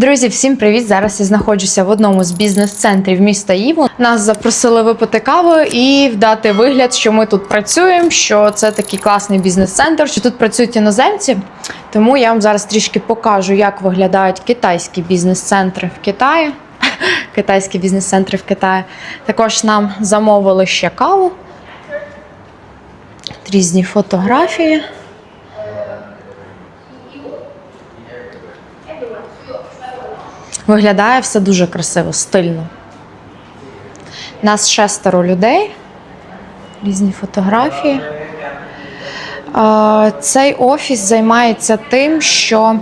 Друзі, всім привіт! Зараз я знаходжуся в одному з бізнес-центрів міста Іву. Нас запросили випити каву і вдати вигляд, що ми тут працюємо, що це такий класний бізнес-центр, що тут працюють іноземці. Тому я вам зараз трішки покажу, як виглядають китайські бізнес-центри в Китаї. Китайські бізнес-центри в Китаї. Також нам замовили ще каву. Різні фотографії. Виглядає все дуже красиво, стильно. Нас шестеро людей, різні фотографії. Цей офіс займається тим, що,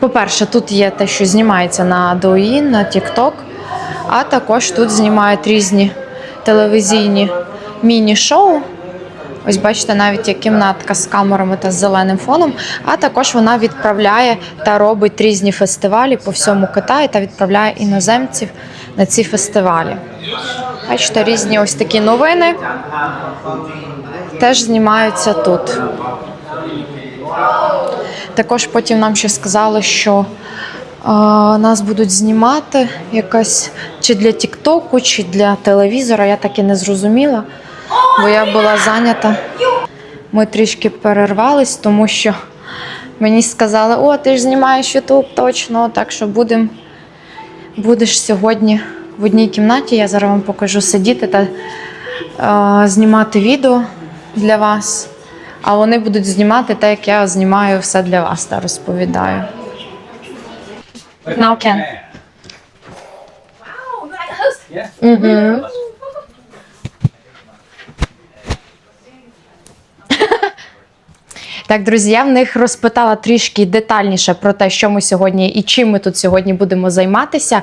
по-перше, тут є те, що знімається на Douyin, на TikTok, а також тут знімають різні телевізійні міні-шоу. Ось бачите, навіть є кімнатка з камерами та з зеленим фоном. А також вона відправляє та робить різні фестивалі по всьому Китаї та відправляє іноземців на ці фестивалі. Бачите, різні ось такі новини теж знімаються тут. Також потім нам ще сказали, що е, нас будуть знімати якось чи для Тіктоку, чи для телевізора. Я так і не зрозуміла, бо я була зайнята. Ми трішки перервались, тому що мені сказали, о, ти ж знімаєш Ютуб точно, так що будем, будеш сьогодні в одній кімнаті. Я зараз вам покажу сидіти та е, знімати відео для вас. А вони будуть знімати так, як я знімаю все для вас та розповідаю. Now can. Мгм. Так, друзі, я в них розпитала трішки детальніше про те, що ми сьогодні і чим ми тут сьогодні будемо займатися.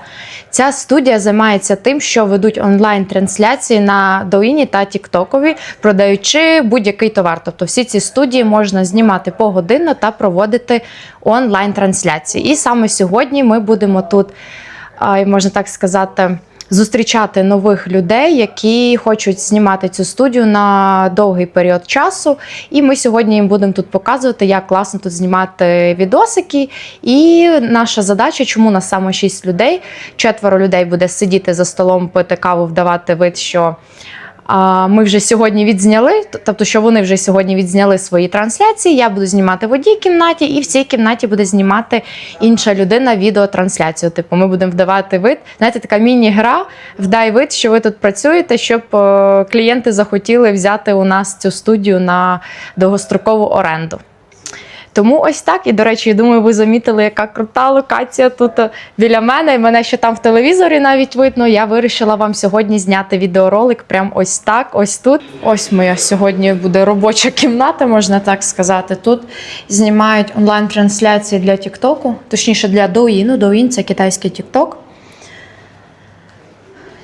Ця студія займається тим, що ведуть онлайн-трансляції на Douyin та Тіктокові, продаючи будь-який товар. Тобто всі ці студії можна знімати погодинно та проводити онлайн-трансляції. І саме сьогодні ми будемо тут, можна так сказати, зустрічати нових людей, які хочуть знімати цю студію на довгий період часу. І ми сьогодні їм будемо тут показувати, як класно тут знімати відосики. І наша задача, чому нас саме 6 людей, четверо людей буде сидіти за столом, пити каву, вдавати вид, що. А ми вже сьогодні відзняли, тобто, що вони вже сьогодні відзняли свої трансляції. Я буду знімати в одній кімнаті, і в цій кімнаті буде знімати інша людина відеотрансляцію. Типу, ми будемо вдавати вид. Знаєте, така міні-гра, вдай вид, що ви тут працюєте, щоб е, клієнти захотіли взяти у нас цю студію на довгострокову оренду. Тому ось так. І, до речі, я думаю, ви замітили, яка крута локація тут е, біля мене. І мене ще там в телевізорі навіть видно. Я вирішила вам сьогодні зняти відеоролик прямо ось так, ось тут. Ось моя сьогодні буде робоча кімната, можна так сказати. Тут знімають онлайн-трансляції для Тіктоку, точніше для Douyin. Douyin – це китайський Тікток.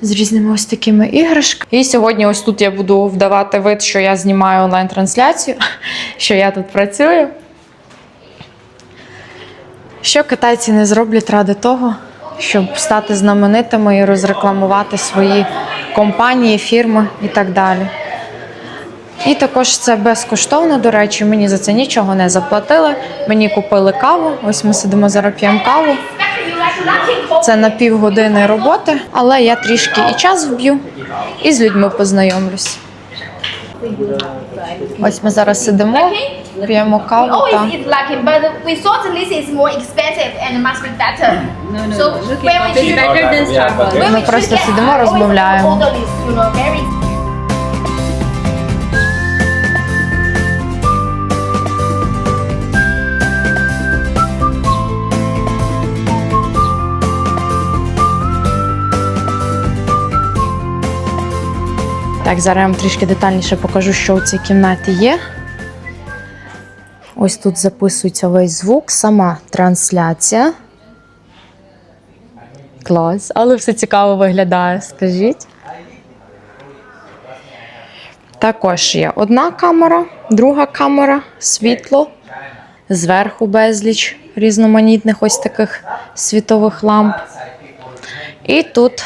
З різними ось такими іграшками. І сьогодні ось тут я буду вдавати вид, що я знімаю онлайн-трансляцію, що я тут працюю. Що китайці не зроблять ради того, щоб стати знаменитими і розрекламувати свої компанії, фірми і так далі. І також це безкоштовно, до речі, мені за це нічого не заплатили. Мені купили каву. Ось ми сидимо зараз п'ємо каву. Це на півгодини роботи, але я трішки і час вб'ю, і з людьми познайомлюсь. Ось ми зараз сидимо, п'ємо каву. Та... it's, просто сидимо, but Так, зараз я вам трішки детальніше покажу, що у цій кімнаті є. Ось тут записується весь звук, сама трансляція. Клас, але все цікаво виглядає, скажіть. Також є одна камера, друга камера, світло, зверху безліч різноманітних ось таких світових ламп. І тут,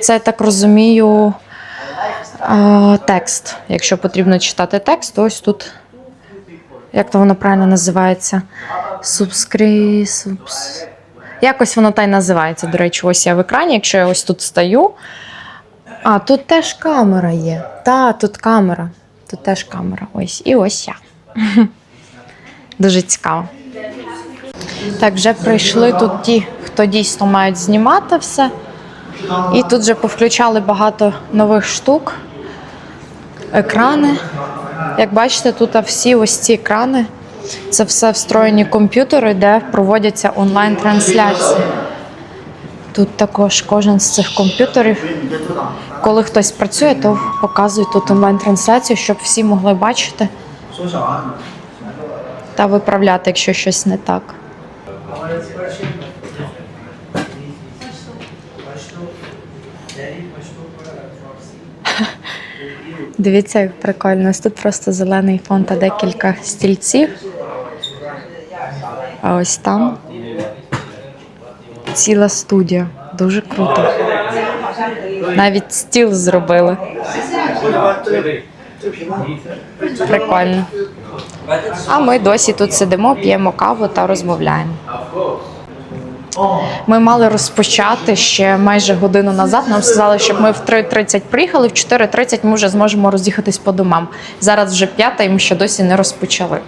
це я так розумію, текст. Якщо потрібно читати текст, то ось тут, як то воно правильно називається? Субскрі... Субс... Якось воно та й називається. До речі, ось я в екрані, якщо я ось тут стою. А, тут теж камера є. Та, тут камера. Тут теж камера. Ось. І ось я. Дуже цікаво. Так, вже прийшли тут ті, хто дійсно мають знімати все. І тут вже повключали багато нових штук. Екрани. Як бачите, тут всі ось ці екрани. Це все встроєні комп'ютери, де проводяться онлайн-трансляції. Тут також кожен з цих комп'ютерів. Коли хтось працює, то показує тут онлайн-трансляцію, щоб всі могли бачити та виправляти, якщо щось не так. Дивіться, як прикольно. Ось Тут просто зелений фон та декілька стільців. А ось там ціла студія. Дуже круто. Навіть стіл зробили. Прикольно. А ми досі тут сидимо, п'ємо каву та розмовляємо. Ми мали розпочати ще майже годину назад. Нам сказали, щоб ми в 3.30 приїхали, в 4.30 ми вже зможемо роз'їхатись по домам. Зараз вже п'ята, і ми ще досі не розпочали.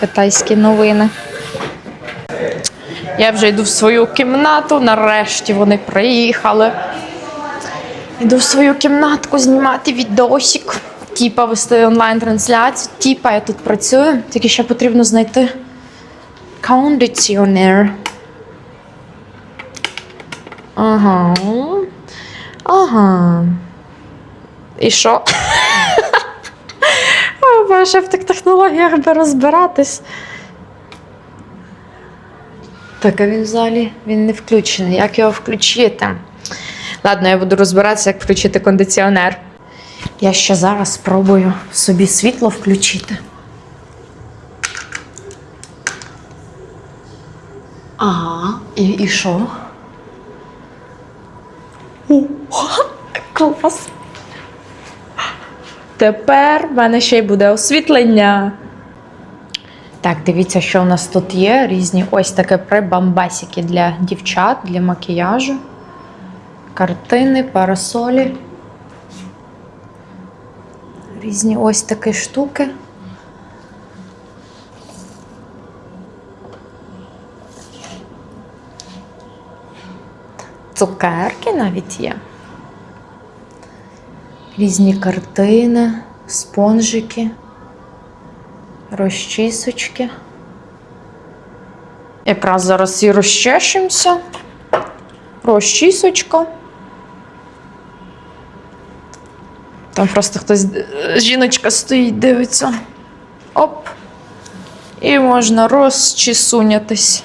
Китайські новини. Я вже йду в свою кімнату. Нарешті вони приїхали. Йду в свою кімнатку знімати відосик. Тіпа вести онлайн-трансляцію. Тіпа я тут працюю. Тільки ще потрібно знайти кондиціонер. Ага. Ага. І що? Боже, в тих технологіях би розбиратись. Так, а він взагалі він не включений. Як його включити? Ладно, я буду розбиратися, як включити кондиціонер. Я ще зараз спробую собі світло включити. Ага, і, і що? О, клас! Тепер в мене ще й буде освітлення. Так, дивіться, що у нас тут є. Різні ось таке прибамбасики для дівчат, для макіяжу. Картини, парасолі. Різні ось такі штуки. Цукерки навіть є. Різні картини, спонжики, розчісочки. Якраз зараз і розчешемося. Розчісочка. Там просто хтось е, жіночка стоїть, дивиться. Оп. І можна розчісунятись.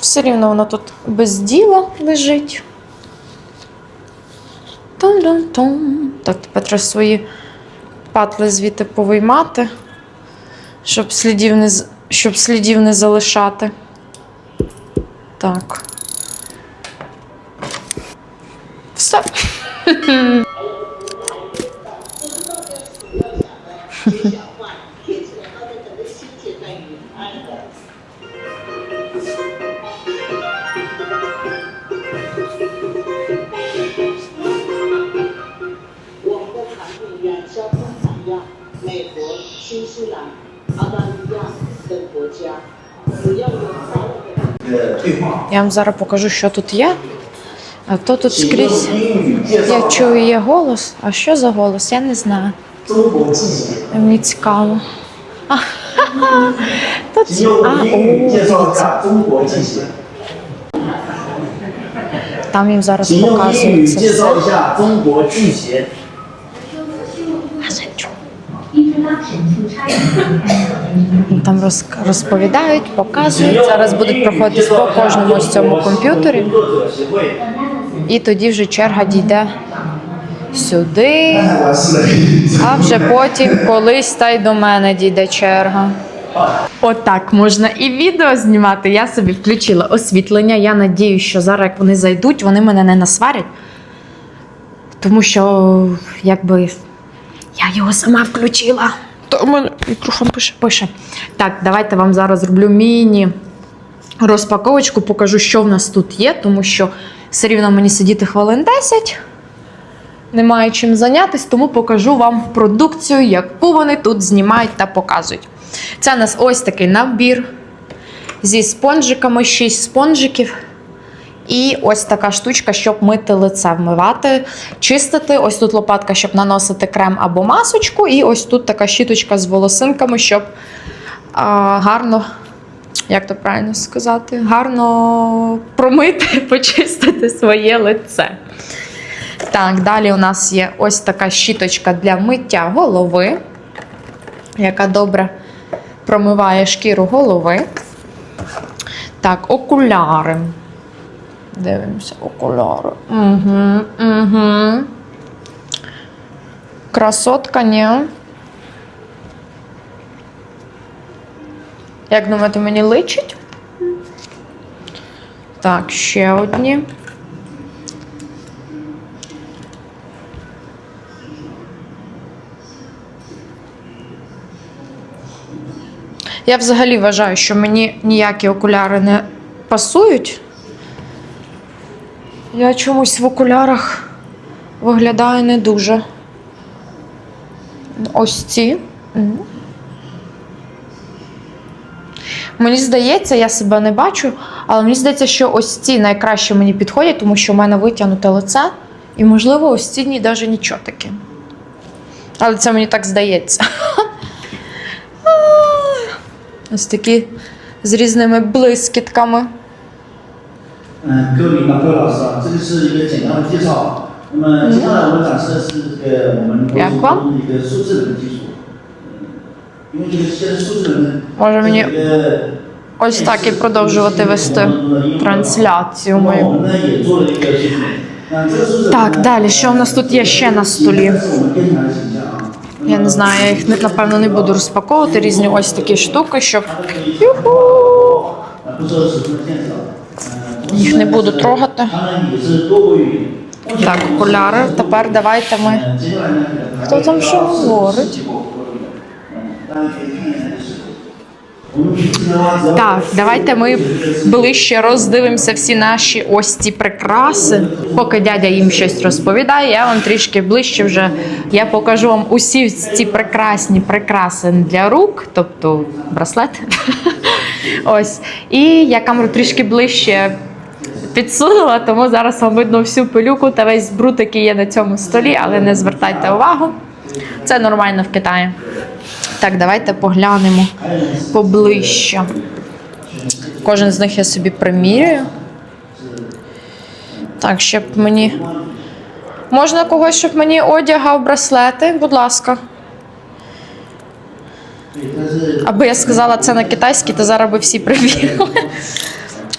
Все рівно воно тут без діла лежить. Тум-дум-тум. Так, тепер треба свої патли звідти повиймати, щоб слідів не, щоб слідів не залишати. Так. Все. 我们的产品远销东南亚、美国、新西兰、澳大利亚等国家，只要有华人的。 Я вам зараз покажу, що тут є. А то тут скрізь я чую її голос. А що за голос? Я не знаю. Мені цікаво. А, тут а, Там їм зараз показують це все. Там розповідають, показують. Зараз будуть проходити по кожному з цьому комп'ютері. І тоді вже черга дійде сюди, а вже потім колись та й до мене дійде черга. Отак можна і відео знімати. Я собі включила освітлення. Я надію, що зараз, як вони зайдуть, вони мене не насварять. Тому що, якби я його сама включила. То мене мікрофон пише. пише. Так, давайте вам зараз зроблю міні-розпаковочку, покажу, що в нас тут є, тому що все рівно мені сидіти хвилин 10. Немає чим зайнятися, тому покажу вам продукцію, яку вони тут знімають та показують. Це у нас ось такий набір зі спонжиками, 6 спонжиків. І ось така штучка, щоб мити лице, вмивати, чистити. Ось тут лопатка, щоб наносити крем або масочку. І ось тут така щіточка з волосинками, щоб а, гарно, як то правильно сказати, гарно промити, почистити своє лице. Так, далі у нас є ось така щіточка для миття голови, яка добре промиває шкіру голови. Так, окуляри. Дивимося, окуляри. Угу, угу. Красотка, ні. Як думаєте, мені личить? Так, ще одні. Я взагалі вважаю, що мені ніякі окуляри не пасують. Я чомусь в окулярах виглядаю не дуже. Ось ці. Мені здається, я себе не бачу, але мені здається, що ось ці найкраще мені підходять, тому що в мене витягнуте лице, і, можливо, ось ці ні, навіть нічого таке. Але це мені так здається. Ось такі з різними блискітками. 嗯，各位马克老师啊，这个是一个简单的介绍。那么接下来我们展示的是这个我们国际中的一个数字人技术。 Може мені ось так і продовжувати вести трансляцію мою. Так, далі. Що в нас тут є ще на столі? Я не знаю, я їх напевно не буду розпаковувати. Різні ось такі штуки, щоб. Юху! Їх не буду трогати. Так, окуляри. Тепер давайте ми. Хто там що говорить? Так, давайте ми ближче роздивимося всі наші ось ці прикраси. Поки дядя їм щось розповідає, я вам трішки ближче вже я покажу вам усі ці прекрасні прикраси для рук, тобто браслет. Ось. І я камеру трішки ближче підсунула, тому зараз вам видно всю пилюку та весь бруд, який є на цьому столі, але не звертайте увагу. Це нормально в Китаї. Так, давайте поглянемо поближче. Кожен з них я собі примірюю. Так, щоб мені. Можна когось, щоб мені одягав браслети, будь ласка. Аби я сказала це на китайський, то зараз би всі привірили.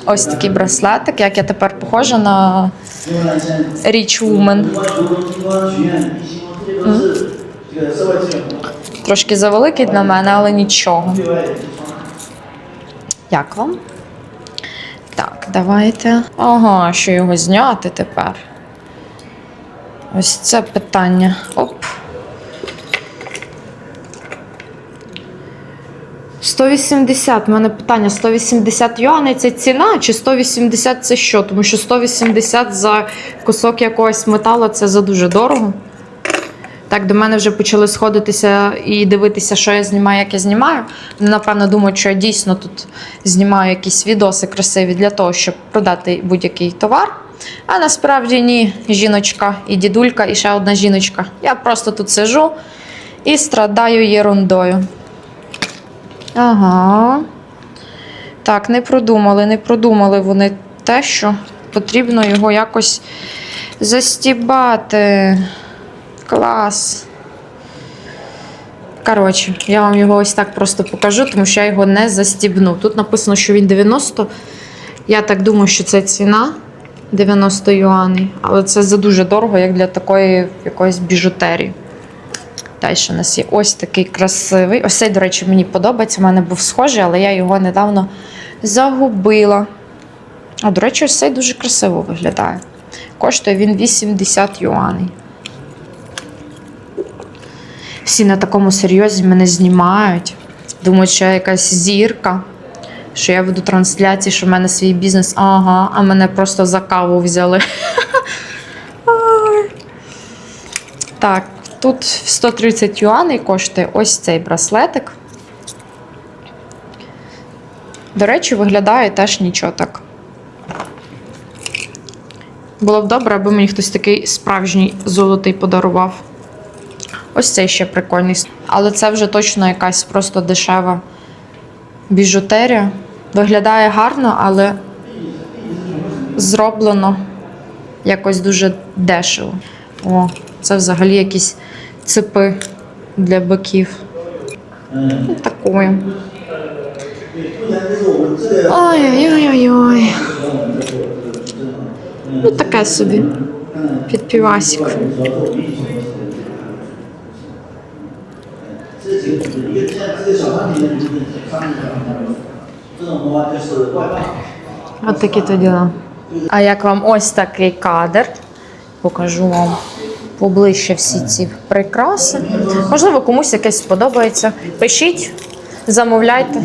Ось такий браслетик, як я тепер похожа на річ Woman. Трошки завеликий для мене, але нічого. Як вам? Так, давайте. Ага, що його зняти тепер? Ось це питання. Оп. 180, у мене питання: 180 юаней це ціна, чи 180 це що? Тому що 180 за кусок якогось металу це за дуже дорого. Так, до мене вже почали сходитися і дивитися, що я знімаю, як я знімаю. Напевно, думають, що я дійсно тут знімаю якісь відоси красиві для того, щоб продати будь-який товар. А насправді ні, жіночка і дідулька, і ще одна жіночка. Я просто тут сижу і страдаю єрундою. Ага. Так, не продумали, не продумали вони те, що потрібно його якось застібати. Клас. Коротше, я вам його ось так просто покажу, тому що я його не застібну. Тут написано, що він 90. Я так думаю, що це ціна 90 юаней. Але це за дуже дорого, як для такої якоїсь біжутерії. Далі у нас є ось такий красивий. Ось цей, до речі, мені подобається. У мене був схожий, але я його недавно загубила. А, до речі, ось цей дуже красиво виглядає. Коштує він 80 юаней. Всі на такому серйозі мене знімають. Думають, що я якась зірка, що я веду трансляції, що в мене свій бізнес. Ага, а мене просто за каву взяли. Так, тут 130 юаней коштує ось цей браслетик. До речі, виглядає теж нічого так. Було б добре, аби мені хтось такий справжній золотий подарував. Ось це ще прикольний. Але це вже точно якась просто дешева біжутерія. Виглядає гарно, але зроблено якось дуже дешево. О, це взагалі якісь ципи для биків. Ну, Такою. Ой-ой-ой-ой. Ну, таке собі. Підпівасік. 这几个一个像这个小商品的名字，商品这种的话就是外贸。 От такі то діла. А як вам ось такий кадр? Покажу вам поближче всі ці прикраси. Можливо, комусь якесь сподобається. Пишіть, замовляйте.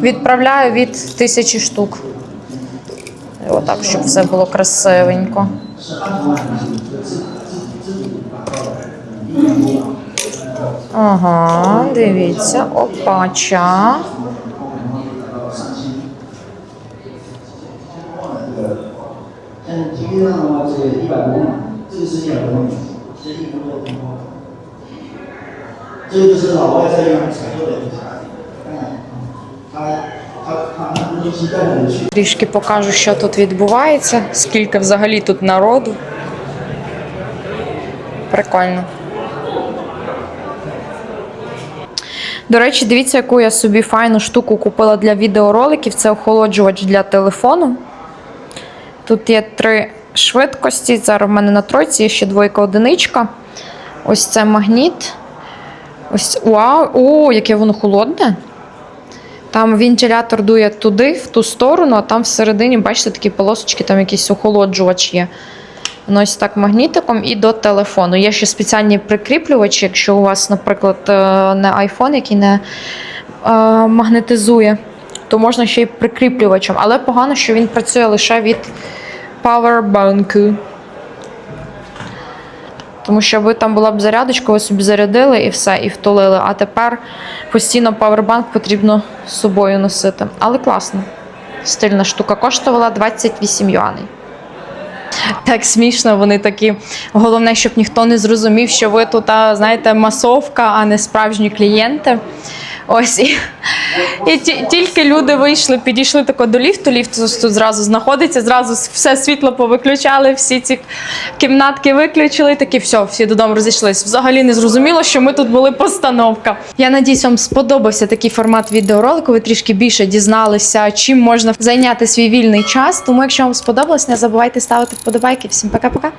Відправляю від тисячі штук. І Отак, щоб все було красивенько. Ага, дивіться, опача. Трішки покажу, що тут відбувається, скільки взагалі тут народу. Прикольно. До речі, дивіться, яку я собі файну штуку купила для відеороликів. Це охолоджувач для телефону. Тут є три швидкості. Зараз в мене на тройці є ще двойка одиничка. Ось це магніт. Ось вау! О, яке воно холодне. Там вентилятор дує туди, в ту сторону, а там всередині, бачите, такі полосочки, там якийсь охолоджувач є. Воно ось так магнітиком і до телефону. Є ще спеціальні прикріплювачі, якщо у вас, наприклад, е, не iPhone, який не е, магнетизує, то можна ще й прикріплювачем. Але погано, що він працює лише від павербанку. Тому що ви там була б зарядочка, ви собі зарядили і все, і втулили. А тепер постійно павербанк потрібно з собою носити. Але класно. Стильна штука. Коштувала 28 юаней. Так смішно, вони такі. Головне, щоб ніхто не зрозумів, що ви тут, знаєте, масовка, а не справжні клієнти. Ось і, і ті- тільки люди вийшли, підійшли тако до ліфту. Ліфт тут зразу знаходиться, зразу все світло повиключали, всі ці кімнатки виключили. Такі все, всі додому розійшлись. Взагалі не зрозуміло, що ми тут були постановка. Я надіюсь, вам сподобався такий формат відеоролику. Ви трішки більше дізналися, чим можна зайняти свій вільний час. Тому, якщо вам сподобалось, не забувайте ставити вподобайки. Всім пока-пока.